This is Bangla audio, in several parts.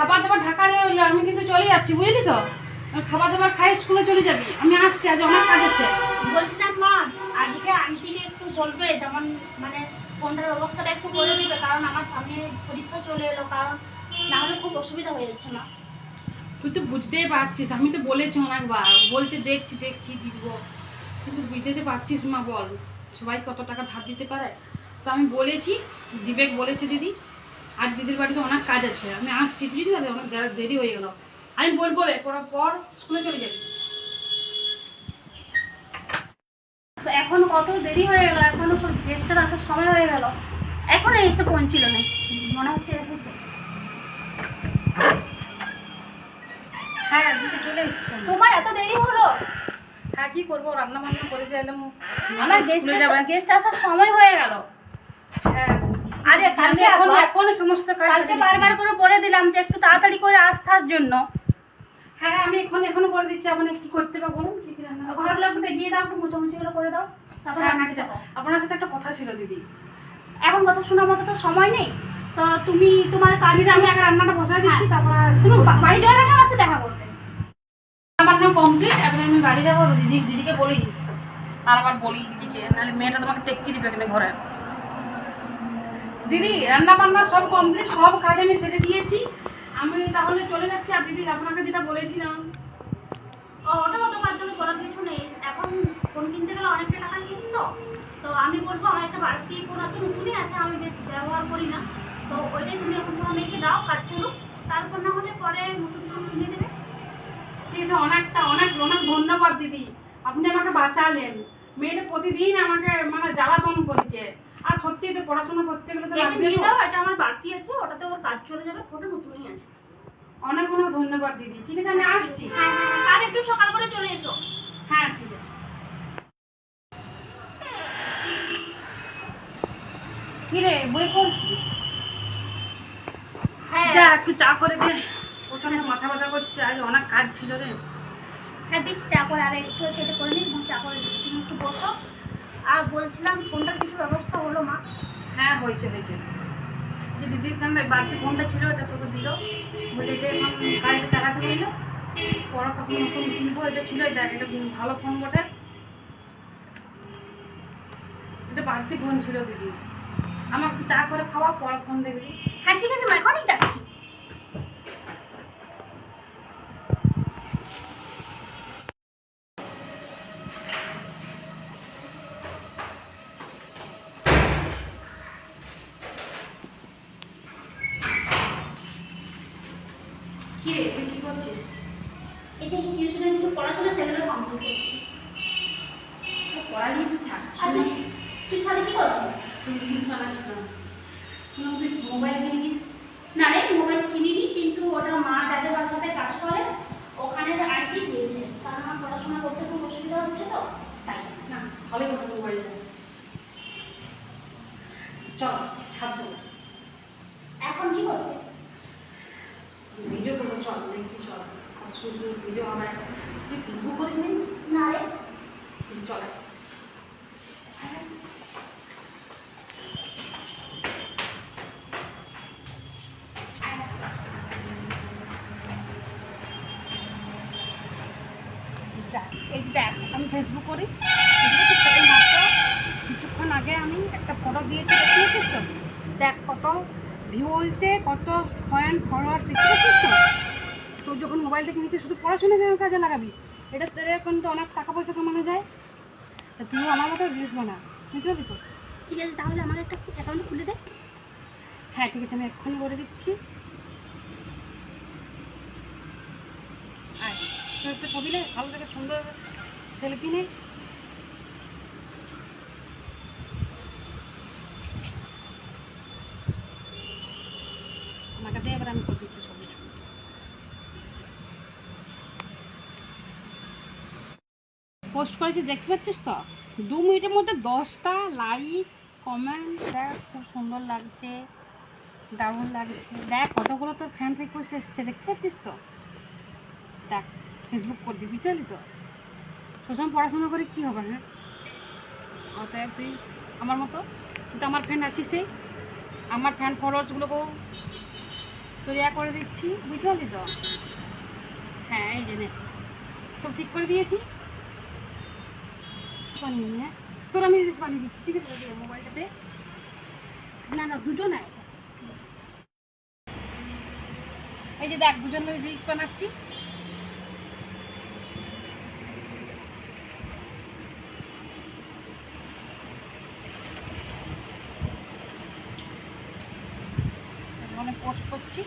খাবার দাবার ঢাকা দিয়ে হলো আমি কিন্তু চলে যাচ্ছি বুঝলি তো? খাবার দাবার খাই স্কুলে চলে যাবি। আমি আসছি আজ অনেক কাজ আছে। বলছিলাম মা আজকে আন্টিকে একটু বলবে যেমন মানে ফোনটার অবস্থাটা একটু করে দিবে কারণ আমার সামনে পরীক্ষা চলে এলো কারণ না হলে খুব অসুবিধা হয়ে যাচ্ছে না তুই তো বুঝতেই পারছিস আমি তো বলেছি অনেকবার বলছে দেখছি দেখছি দিব। কিন্তু বুঝতে তো পারছিস মা বল সবাই কত টাকা ধার দিতে পারে? তো আমি বলেছি দিবেক বলেছে দিদি আজ দিদির বাড়িতে অনেক কাজ আছে। আমি আসছি বুঝলি? তো অনেক দেরি হয়ে গেল। আমি বলব রে পড়ার পর স্কুলে চলে যাবি। এখন কত দেরি হয়ে গেল? এখনও সব গেস্টের আসার সময় হয়ে গেল। এখনও এসে পৌঁছিল না। মনে হচ্ছে এসেছে। হ্যাঁ দিদি চলে এসছি। তোমার এত দেরি হলো? হ্যাঁ কি করব? রান্না বান্না করে আমার গেস্ট গেস্ট আসার সময় হয়ে গেল। হ্যাঁ আরে কালকে এখন এখন সমস্ত কালকে বারবার করে বলে দিলাম যে একটু তাড়াতাড়ি করে আসার জন্য। হ্যাঁ আমি এখন এখনও করে দিচ্ছি আপনি কি করতে পারব বলুন কি কি রান্না? ঘরগুলো একটু এগিয়ে দাও একটু মুছামুছি করে দাও তারপরে হ্যাঁ, রান্নাতে যাব। আপনার সাথে একটা কথা ছিল দিদি। এখন কথা শোনার মতো তো সময় নেই তো তুমি তোমার কাজ আমি আগে রান্নাটা বসাই দিচ্ছি তারপর তুমি বাড়ি যাওয়ার আগে আমার সাথে দেখা করবে আমার নাম কমপ্লিট এখন আমি বাড়ি যাব দিদি দিদিকে বলি। আর আবার বলি দিদিকে নাহলে মেয়েটা তোমাকে টেকচি দিবে এখানে ঘরে। দিদি রান্না বান্না সব কমপ্লিট সব কাজ আমি সেরে দিয়েছি। আমি তাহলে চলে যাচ্ছি। আর দিদি আপনাকে যেটা বলেছিলাম। ও ওটা তোমার জন্য করার কিছু নেই। এখন ফোন কিনতে গেলে অনেকটা টাকা নিস তো। তো আমি বলব আমার একটা বাড়তি ফোন আছে নতুনই আছে আমি বেশ ব্যবহার করি না। তো ওইটাই তুমি এখন তোমার মেয়েকে দাও কাজ চলুক তারপর না হলে পরে নতুন ফোন কিনে দেবে। ঠিক আছে অনেকটা অনেক অনেক ধন্যবাদ দিদি। আপনি আমাকে বাঁচালেন। মেয়েটা প্রতিদিন আমাকে মানে জ্বালাতন করছে। আর সত্যি তো পড়াশোনা করতে গেলে তো লাগবে এটা আমার বাড়তি আছে ওটাতে ওর কাজ চলে যাবে ফোনটা নতুনই আছে। অনেক অনেক ধন্যবাদ দিদি ঠিক আছে আমি আসছি। হ্যাঁ হ্যাঁ হ্যাঁ কাল একটু সকাল করে চলে এসো। হ্যাঁ ঠিক আছে। কিরে বই পড়ছিস? হ্যাঁ। যা একটু চা করে দে। প্রচণ্ড মাথা ব্যথা করছে আজ অনেক কাজ ছিল রে। হ্যাঁ দিচ্ছি চা করে আর একটু সেটা করে নিই চা করে দিচ্ছি তুমি একটু বসো। আর বলছিলাম ফোনটার কিছু ব্যবস্থা হলো মা? হ্যাঁ হয়েছে হয়েছে। যে দিদির কাছে বাড়তি ফোনটা ছিল এটা তোকে দিল। বলে এটা এখন কাজটা চালাতে পারল পরে তখন নতুন কিনবো এটা ছিল এটা এটা ভালো ফোন বটে। এটা বাড়তি ফোন ছিল দিদি আমাকে চা করে খাওয়া পরে ফোন দেখবি। হ্যাঁ ঠিক আছে মা এখনই যাচ্ছি কি রে তুই কি করছিস এই যে টিউশনের কিছু পড়াশোনা সেগুলো কমপ্লিট করছি। পড়ালি তুই থাকছিস আর তুই ছাড়ে কি করছিস? তুই রিলস বানাচ্ছিলাম। শুনলাম তুই মোবাইল কিনিস। না রে মোবাইল কিনিনি কিন্তু ওটা মা যাদের বাসাতে কাজ করে। ওখানে আইডি দিয়েছে কারণ আমার পড়াশোনা করতে খুব অসুবিধা হচ্ছে তো তাই না ভালোই হবে মোবাইল চল ছাড়বো এখন কি করবে ভিডিও করব চল দেখবি চল আর শুধু শুধু ভিডিও হবে তুই ফেসবুক করিস নি না রে চলে এই দেখ আমি ফেসবুক করি। ফেসবুকে মাত্র। কিছুক্ষণ আগে আমি একটা ফটো দিয়েছি দেখতে তো? দেখ কত ভিউ হয়েছে কত পয়েন্ট ফলোয়ার দেখতে পাচ্ছিস তো? তোর যখন মোবাইলটা কিনেছিস শুধু পড়াশোনার জন্য কাজে লাগাবি? এটা তোর কিন্তু অনেক টাকা পয়সা কামানো যায়। তা তুইও আমার মতো রিলস বানা বুঝতে পারলি তো? ঠিক আছে তাহলে আমার একটা অ্যাকাউন্ট খুলে দে। হ্যাঁ ঠিক আছে আমি এক্ষুনি করে দিচ্ছি। আয় তোর ছবি নে ভালো থেকে সুন্দর সেলফি নে আমাকে দিয়ে এবার আমি ছবিটা পোস্ট করেছি, দেখতে পাচ্ছিস তো? দু মিনিটের মধ্যে দশটা লাইক কমেন্ট দেখ, খুব সুন্দর লাগছে, দারুণ লাগছে। দেখ, কতগুলো তোর ফ্যান রিকোয়েস্ট এসছে, দেখতে পাচ্ছিস তো? দেখ। ফেসবুক করবি, বুঝলি তো? সবসময় পড়াশোনা করে কী হবে হ্যাঁ? অতএব তুই আমার মতো, তুই তো আমার ফ্রেন্ড আছিস, সেই। আমার ফ্যান ফলোয়ার্সগুলোকেও তৈরি করে দিচ্ছি বুঝতে পারলি তো? হ্যাঁ এই যে নে। সব ঠিক করে দিয়েছি। নে তোর আমি রিলস বানিয়ে দিচ্ছি, ঠিক আছে? মোবাইলটাতে না না, দুটো নাই এই যে দেখ দুজন রিলস বানাচ্ছি মানে পোস্ট করছি।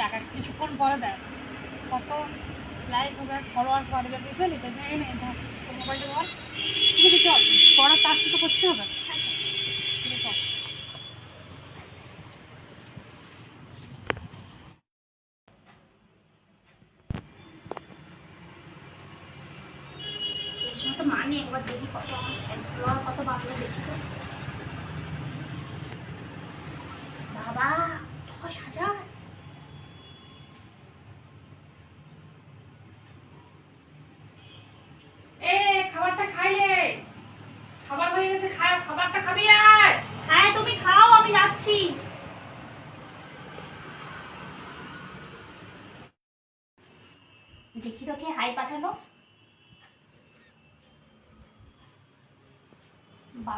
দেখা কিছুক্ষণ পরে দেখ, কত লাইক হবে ফলোয়ার বাড়বে, বুঝলি? তো এই নে ধর তোর মোবাইলটা ধর। ঠিক আছে, চল, পড়ার কাজটা তো করতে হবে। Đến khỏi.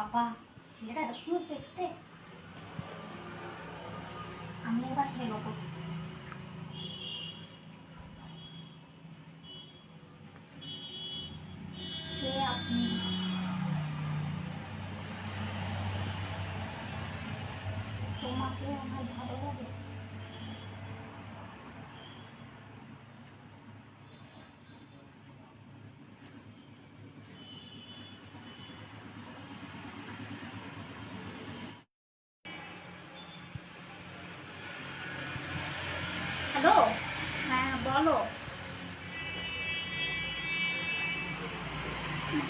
বাবা ছেলেটা এত সুন্দর দেখতে আমি এবার হেলো করব কে আপনি তোমাকে আমার ভালো লাগে হ্যালো হ্যাঁ বলো।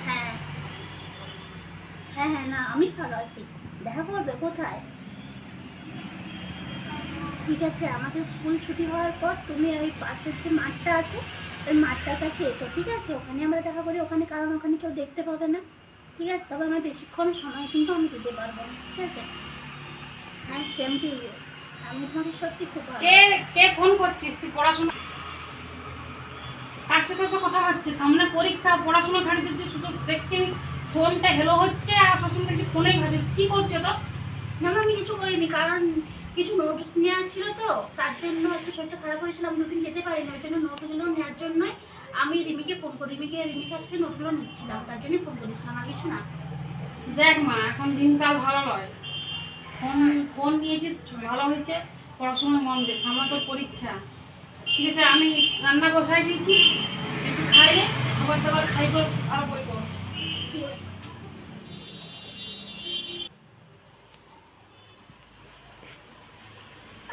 হ্যাঁ। হ্যাঁ হ্যাঁ না, আমি ভালো আছি। দেখা করবে, কোথায়? ঠিক আছে, আমাদের স্কুল ছুটি হওয়ার পর তুমি ওই পাশের যে মাঠটা আছে, ওই মাঠটার কাছে এসো, ঠিক আছে? ওখানে আমরা দেখা করি, ওখানে কারণ ওখানে কেউ দেখতে পাবে না। ঠিক আছে, তবে আমার বেশিক্ষণ সময় কিন্তু আমি দিতে পারব না, ঠিক আছে? হ্যাঁ সেম টু ইউ আমি তোমাকে সত্যি খুব কে কে ফোন করছিস? তুই পড়াশোনা তার সাথে তো কথা হচ্ছে? সামনে পরীক্ষা পড়াশোনা ছাড়ি দিতে শুধু দেখছি আমি ফোনটা হেলো হচ্ছে আর সবসময় দেখছি ফোনেই ভাবিস কি করছে তো না না, আমি কিছু করিনি কারণ কিছু নোটস নেওয়ার ছিল তো তার জন্য একটু শরীরটা খারাপ হয়েছিল আমি দুদিন যেতে পারিনি ওই জন্য নোটগুলো নেওয়ার জন্যই আমি রিমিকে ফোন করি। রিমিকে রিমির কাছ থেকে নোটগুলো নিচ্ছিলাম তার জন্যই ফোন করেছিলাম আর কিছু না। দেখ মা এখন দিনকাল ভালো নয় ফোন ফোন নিয়েছিস ভালো হয়েছে পড়াশোনা মন দে সামনে তোর পরীক্ষা। ঠিক আছে আমি রান্না বসাই দিয়েছি একটু খাইলে খাবার দাবার খাইব আর বই করো ঠিক আছে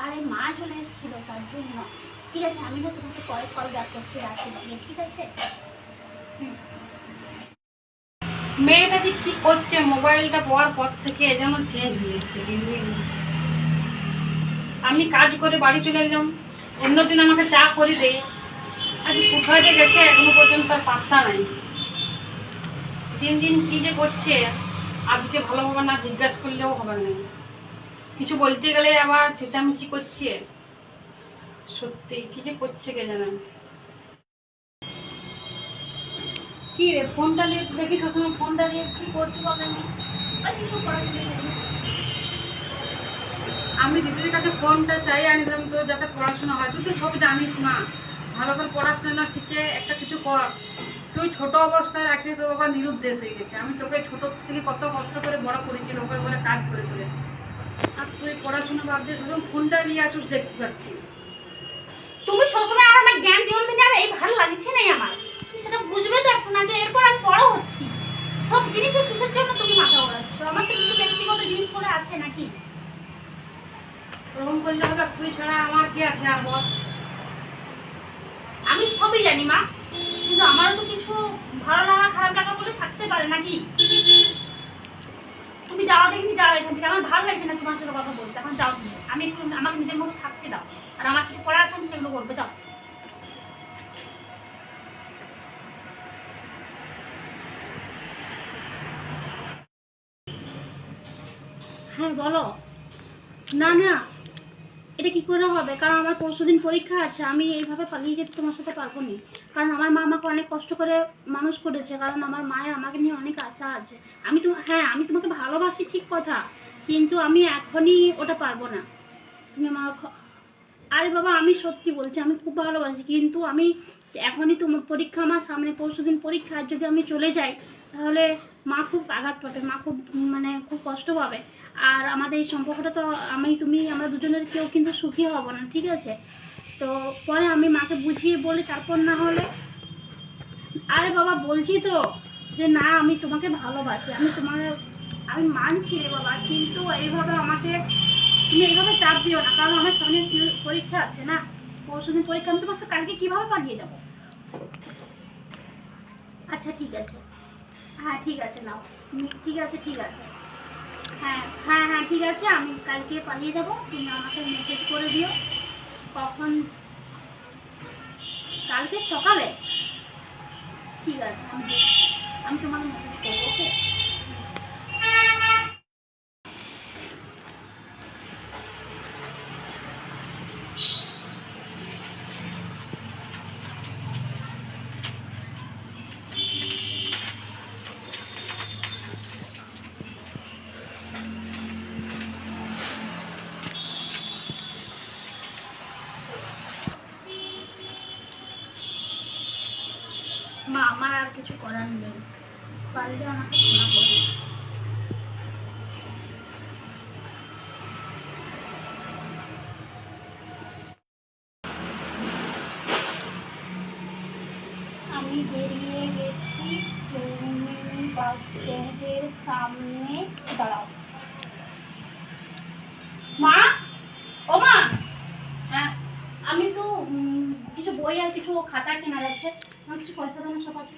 আরে মা চলে এসেছিল তার জন্য। ঠিক আছে আমি না তোমাকে পরে কল ব্যাক করছি রাখি ঠিক আছে? মেয়েটা যে কি করছে, মোবাইলটা পাওয়ার পর থেকে যেন চেঞ্জ হয়ে যাচ্ছে। আমি কাজ করে বাড়ি চলে এলাম। অন্যদিন আমাকে চা করে দেয় আজ কোথায় যে গেছে এখনও পর্যন্ত তার পাত্তা নাই। দিন দিন কি যে করছে, আজকে ভালোভাবে না, জিজ্ঞাসা করলেও হবে না। কিছু বলতে গেলে আবার চেঁচামেচি করছে। সত্যি কি যে করছে কে জানেন কি রে, ফোনটা নিয়ে দেখি সবসময় ফোনটা নিয়ে কি করতে পারবেন আর কিছু আমি দিদির কাছে ফোনটা চাই আনিলাম তোর যাতে পড়াশোনা হয়, তুই তো সব জানিস না ভালো করে পড়াশোনা শিখে একটা কিছু কর। তুই ছোট অবস্থায় রাখলে, তোর বাবা নিরুদ্দেশ হয়ে গেছে। আমি তোকে ছোট থেকে কত কষ্ট করে বড় করেছি, লোকের ঘরে কাজ করে চলে। আর তুই পড়াশোনা বাদ দিয়ে শুধু ফোনটা নিয়ে আসুস, দেখতে পাচ্ছি। তুমি সবসময় আর আমার জ্ঞান জীবন দিনে আর এই ভালো লাগছে নাই আমার। তুমি সেটা বুঝবে তো এখন না যে এরপর আমি বড় হচ্ছি। সব জিনিসের কিসের জন্য তুমি মাথা ওড়াচ্ছ আমার তো কিছু ব্যক্তিগত জিনিস করে আছে নাকি? ওরকম করলে হবে তুই ছাড়া আমার কি আছে আর বল? আমি সবই জানি মা। কিন্তু আমারও তো কিছু ভালো লাগা খারাপ লাগা বলে থাকতে পারে নাকি? তুমি যাও দেখি যাও এখান থেকে। আমার ভালো লাগছে না তোমার সাথে কথা বলতে। এখন যাও তুমি। আমি একটু আমাকে নিজের মতো থাকতে দাও। আর আমার কিছু করা আছে আমি সেগুলো করব। যাও। হ্যাঁ বলো। না না। এটা কি করে হবে? কারণ আমার পরশুদিন পরীক্ষা আছে, আমি এইভাবে পালিয়ে যেতে তোমার সাথে পারব না কারণ আমার মা আমাকে অনেক কষ্ট করে মানুষ করেছে, কারণ আমার মায়ের আমাকে নিয়ে অনেক আশা আছে। আমি তো হ্যাঁ আমি তোমাকে ভালোবাসি ঠিক কথা, কিন্তু আমি এখনই ওটা পারব না। তুমি আমার আরে বাবা, আমি সত্যি বলছি, আমি খুব ভালোবাসি, কিন্তু আমি এখনই তোমার পরীক্ষা, আমার সামনে পরশুদিন পরীক্ষা যদি আমি চলে যাই, তাহলে মা খুব আঘাত পাবে, মা খুব মানে খুব কষ্ট পাবে। আর আমাদের এই সম্পর্কটা তো আমি, তুমি, আমরা দুজনের কেউ কিন্তু সুখী হব না, ঠিক আছে? তো পরে আমি মাকে বুঝিয়ে বলি, তারপর না হলে, আরে বাবা, বলছি তো যে না, আমি তোমাকে ভালোবাসি, আমি তোমার, আমি মানছি রে বাবা, কিন্তু এইভাবে আমাকে, তুমি এইভাবে চাপ দিও না, কারণ আমার সামনে পরীক্ষা আছে না? পরশুদিন পরীক্ষা আমি তোমার কালকে কীভাবে পালিয়ে যাব? আচ্ছা ঠিক আছে। হ্যাঁ ঠিক আছে, নাও। ঠিক আছে ঠিক আছে। হ্যাঁ হ্যাঁ হ্যাঁ ঠিক আছে, আমি কালকে পালিয়ে যাব, তুমি আমাকে মেসেজ করে দিও। কখন? কালকে সকালে। ঠিক আছে, আমি আমি তোমাকে মেসেজ করব ওকে মা আমার আর কিছু করার নেই। পারলে আমাকে কিছু খাতা কেনার আছে আমার কিছু পয়সা সব আছে।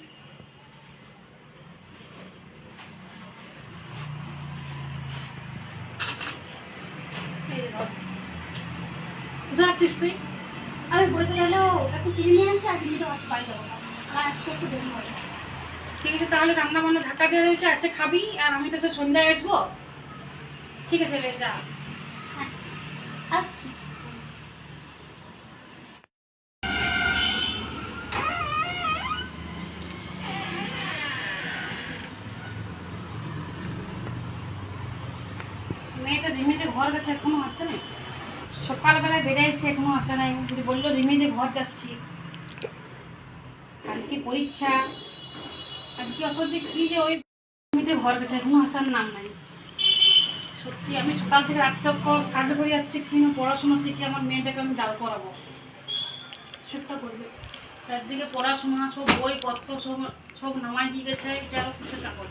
তুই? এলো একটু কিনে নিয়ে আসি আর কিনে আসতে একটু হবে। ঠিক আছে তাহলে রান্না বান্না ঢাকা দিয়ে রয়েছে এসে খাবি আর আমি তো সন্ধ্যায় আসব। ঠিক আছে রে, যা। হ্যাঁ আসছি মেয়েটা রিমিতে ঘর গেছে এখনও আসে নাই সকালবেলায় বেরিয়েছে এখনও আসে নাই। যদি বলল রিমিতে ঘর যাচ্ছি। কালকে পরীক্ষা। আর কি অত যে কি যে ওই রিমিতে ঘর গেছে এখনও আসার নাম নাই। সত্যি, আমি সকাল থেকে রাত তক কাজ করে যাচ্ছি কিনা পড়াশোনা শিখে আমার মেয়েটাকে আমি দাঁড় করাবো। সত্যি করবে চারদিকে পড়াশোনা, সব বই পত্র, সব সব নামাই দিয়ে গেছে এটা কিছু টাকা